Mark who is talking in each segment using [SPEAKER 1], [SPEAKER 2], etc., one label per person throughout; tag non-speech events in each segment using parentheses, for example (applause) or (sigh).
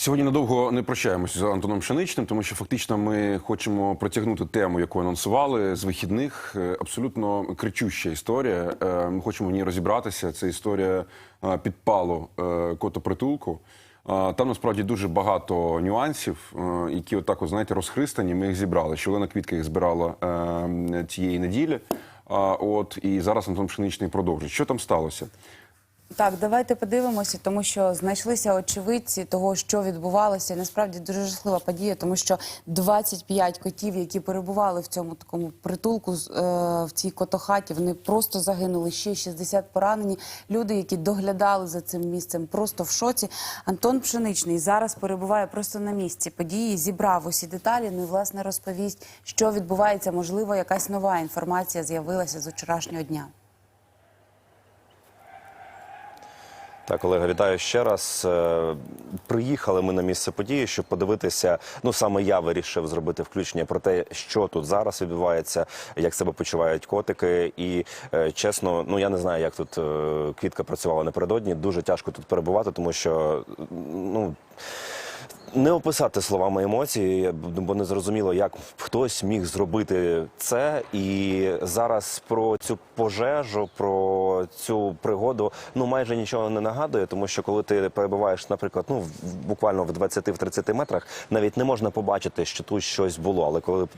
[SPEAKER 1] Сьогодні надовго не прощаємося з Антоном Пшеничним, тому що фактично ми хочемо протягнути тему, яку анонсували з вихідних. Е, Абсолютно кричуща історія. Е, Ми хочемо в ній розібратися. Це історія е, підпалу котопритулку. Там насправді дуже багато нюансів, які отак, от, знаєте, розхристані. Ми їх зібрали. Ще Олена Квітка їх збирала цієї неділі. От і зараз Антон Пшеничний продовжить. Що там сталося?
[SPEAKER 2] Так, давайте подивимося, тому що знайшлися очевидці того, що відбувалося. Насправді дуже жахлива подія, тому що 25 котів, які перебували в цьому такому притулку з- е, в цій котохаті, вони просто загинули. Ще 60 поранені. Люди, які доглядали за цим місцем, просто в шоці. Антон Пшеничний зараз перебуває просто на місці події, зібрав усі деталі. Ну і власне розповість, що відбувається. Можливо, якась нова інформація з'явилася з вчорашнього дня.
[SPEAKER 3] Так, Олега, вітаю ще раз. Е, Приїхали ми на місце події, щоб подивитися. Ну саме я вирішив зробити включення про те, що тут зараз відбувається, як себе почувають котики. І е, чесно, ну я не знаю, як тут е, квітка працювала напередодні. Дуже тяжко тут перебувати, тому що ну. Не описати словами емоції, бо не зрозуміло, як хтось міг зробити це. І зараз про цю пожежу, про цю пригоду ну майже нічого не нагадує, тому що коли ти перебуваєш, наприклад, ну буквально в 20-30 метрах, навіть не можна побачити, що тут щось було. Але коли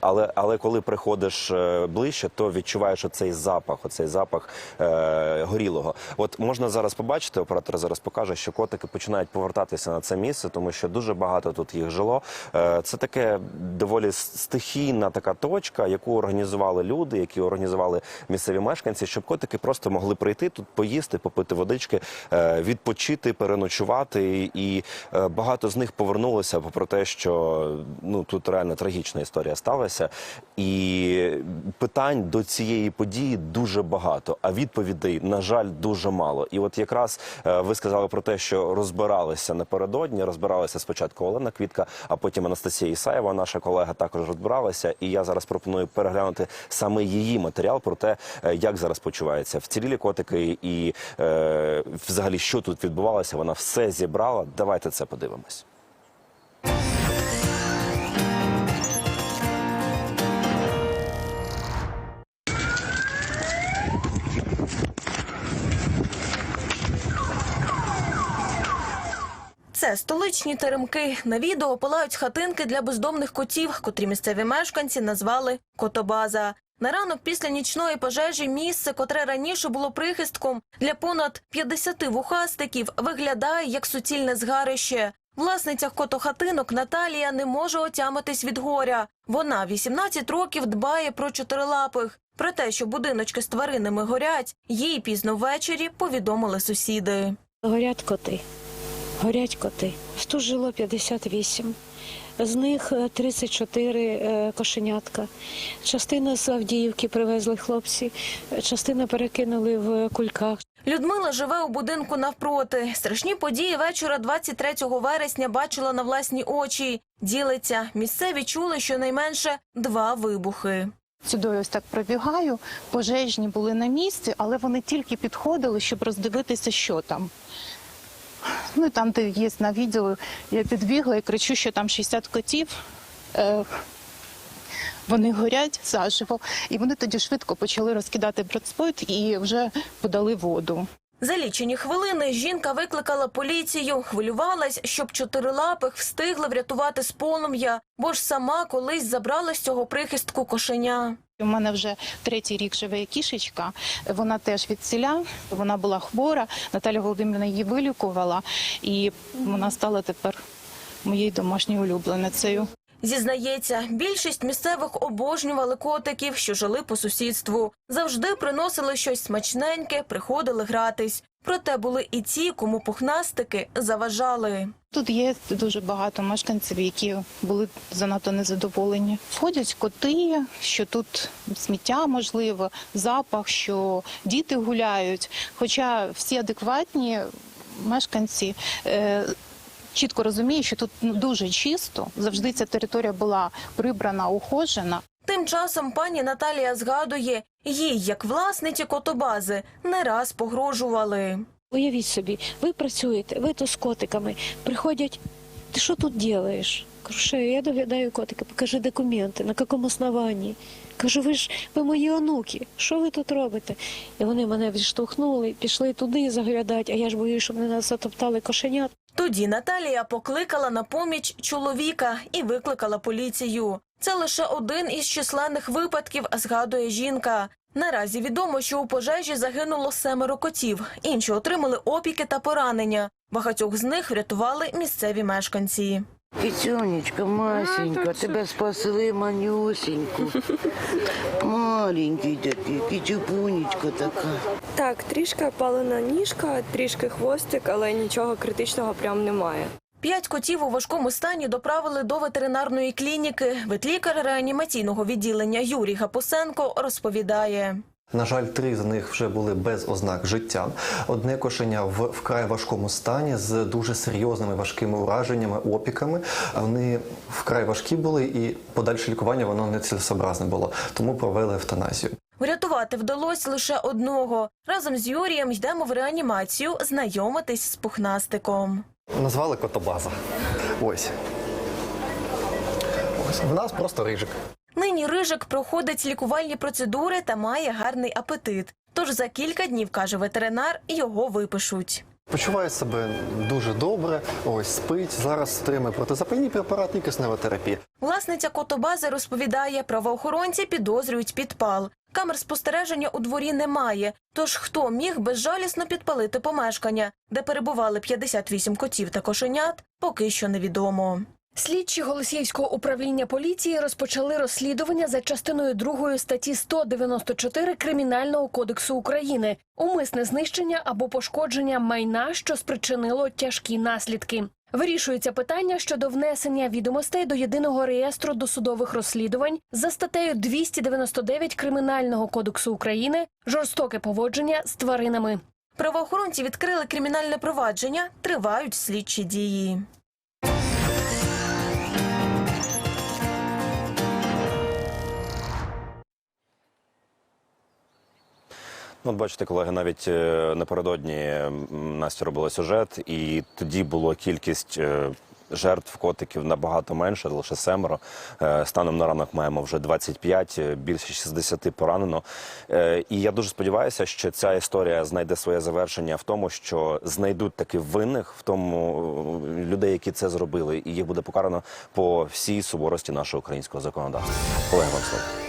[SPEAKER 3] але, але коли приходиш е, ближче, то відчуваєш оцей запах, оцей запах е, горілого. От можна зараз побачити, оператор зараз покаже, що котики починають повертатися на це місце, тому що дуже багато тут їх жило. Е, це таке доволі стихійна така точка, яку організували люди, які організували місцеві мешканці, щоб котики просто могли прийти тут, поїсти, попити водички, е, відпочити, переночувати. І е, багато з них повернулося, попри те, що ну тут реально трагічна історія сталася. І питань до цієї події дуже багато, а відповідей, на жаль, дуже мало. І от якраз е, ви сказали про те, що розбиралися напередодні, розбиралися спочатку Олена Квітка, а потім Анастасія Ісаєва, наша колега, також розбиралася. І я зараз пропоную переглянути саме її матеріал про те, е, як зараз почуваються вцілілі котики, і е, взагалі що тут відбувалося. Вона все зібрала. Давайте це подивимось.
[SPEAKER 4] Це столичні теремки. На відео палають хатинки для бездомних котів, котрі місцеві мешканці назвали Котобаза. На ранок після нічної пожежі місце, котре раніше було прихистком для понад 50 вухастиків, виглядає як суцільне згарище. Власниця котохатинок Наталія не може отямитись від горя. Вона 18 років дбає про чотирилапих. Про те, що будиночки з тваринами горять, їй пізно ввечері повідомили сусіди.
[SPEAKER 5] Горять коти. Горять коти. Тут жило 58. З них е, 34 е, кошенятка. Частину з Авдіївки привезли хлопці, е, частину перекинули в кульках.
[SPEAKER 4] Людмила живе у будинку навпроти. Страшні події вечора 23 вересня бачила на власні очі. Ділиться. Місцеві чули щонайменше два вибухи.
[SPEAKER 6] Сюди ось так пробігаю. Пожежні були на місці, але вони тільки підходили, щоб роздивитися, що там. Ну і там, де є на відео, я підбігла і кричу, що там 60 котів. Е, вони горять заживо. І вони тоді швидко почали розкидати братспойт і вже подали воду.
[SPEAKER 4] За лічені хвилини жінка викликала поліцію, хвилювалась, щоб чотирилапих встигли врятувати з полум'я, бо ж сама колись забрала з цього прихистку кошеня.
[SPEAKER 6] У мене вже третій рік живе кішечка. Вона теж від вона була хвора. Наталя Володимирівна її вилікувала, і вона стала тепер моєю домашньою улюбленицею.
[SPEAKER 4] Зізнається, більшість місцевих обожнювали котиків, що жили по сусідству. Завжди приносили щось смачненьке, приходили гратись. Проте були і ті, кому пухнастики заважали.
[SPEAKER 6] Тут є дуже багато мешканців, які були занадто незадоволені. Входять коти, що тут сміття можливо, запах, що діти гуляють. Хоча всі адекватні мешканці. Чітко розуміють, що тут ну, дуже чисто. Завжди ця територія була прибрана, ухожена.
[SPEAKER 4] Тим часом пані Наталія згадує, їй, як власниці котобази, не раз погрожували.
[SPEAKER 5] Уявіть собі, ви працюєте, ви то з котиками. Приходять, ти що тут робиш? Кажу, що я доглядаю котика, покажи документи, на якому основанні. Кажу, ви ж ви мої онуки, що ви тут робите? І вони мене відштовхнули, пішли туди заглядати, а я ж боюсь, щоб не нас затоптали кошенят.
[SPEAKER 4] Тоді Наталія покликала на поміч чоловіка і викликала поліцію. Це лише один із численних випадків, згадує жінка. Наразі відомо, що у пожежі загинуло семеро котів. Інші отримали опіки та поранення. Багатьох з них врятували місцеві мешканці.
[SPEAKER 7] Китюнечка, Масенька, тебе спасли манюсеньку. (laughs) Маленький такий, кичепунечка така.
[SPEAKER 8] Так, трішки опалена ніжка, трішки хвостик, але нічого критичного прям немає.
[SPEAKER 4] П'ять котів у важкому стані доправили до ветеринарної клініки. Ветлікар реанімаційного відділення Юрій Гапусенко розповідає.
[SPEAKER 9] На жаль, три з них вже були без ознак життя. Одне кошеня в вкрай важкому стані з дуже серйозними важкими ураженнями, опіками. Вони вкрай важкі були, і подальше лікування воно не цілесообразне було, тому провели евтаназію.
[SPEAKER 4] Врятувати вдалося лише одного. Разом з Юрієм йдемо в реанімацію знайомитись з пухнастиком.
[SPEAKER 9] Назвали котобаза. Ось. Ось в нас просто рижик.
[SPEAKER 4] Нині рижик проходить лікувальні процедури та має гарний апетит. Тож за кілька днів, каже ветеринар, його випишуть.
[SPEAKER 9] Почуває себе дуже добре. Ось спить. Зараз отримує протизапальні препарати і киснева терапія.
[SPEAKER 4] Власниця котобази розповідає, правоохоронці підозрюють підпал. Камер спостереження у дворі немає. Тож хто міг безжалісно підпалити помешкання, де перебували 58 котів та кошенят, поки що невідомо.
[SPEAKER 10] Слідчі Голосіївського управління поліції розпочали розслідування за частиною 2 статті 194 Кримінального кодексу України умисне знищення або пошкодження майна, що спричинило тяжкі наслідки. Вирішується питання щодо внесення відомостей до єдиного реєстру досудових розслідувань за статтею 299 Кримінального кодексу України жорстоке поводження з тваринами.
[SPEAKER 4] Правоохоронці відкрили кримінальне провадження, тривають слідчі дії.
[SPEAKER 3] Ну, бачите, колеги, навіть е, напередодні Настя робила сюжет, і тоді було кількість е, жертв котиків набагато менше, лише семеро. Е, Станом на ранок маємо вже 25, е, більше 60 поранено. І я дуже сподіваюся, що ця історія знайде своє завершення в тому, що знайдуть таки винних в тому людей, які це зробили, і їх буде покарано по всій суворості нашого українського законодавства. Колеги, вам слово.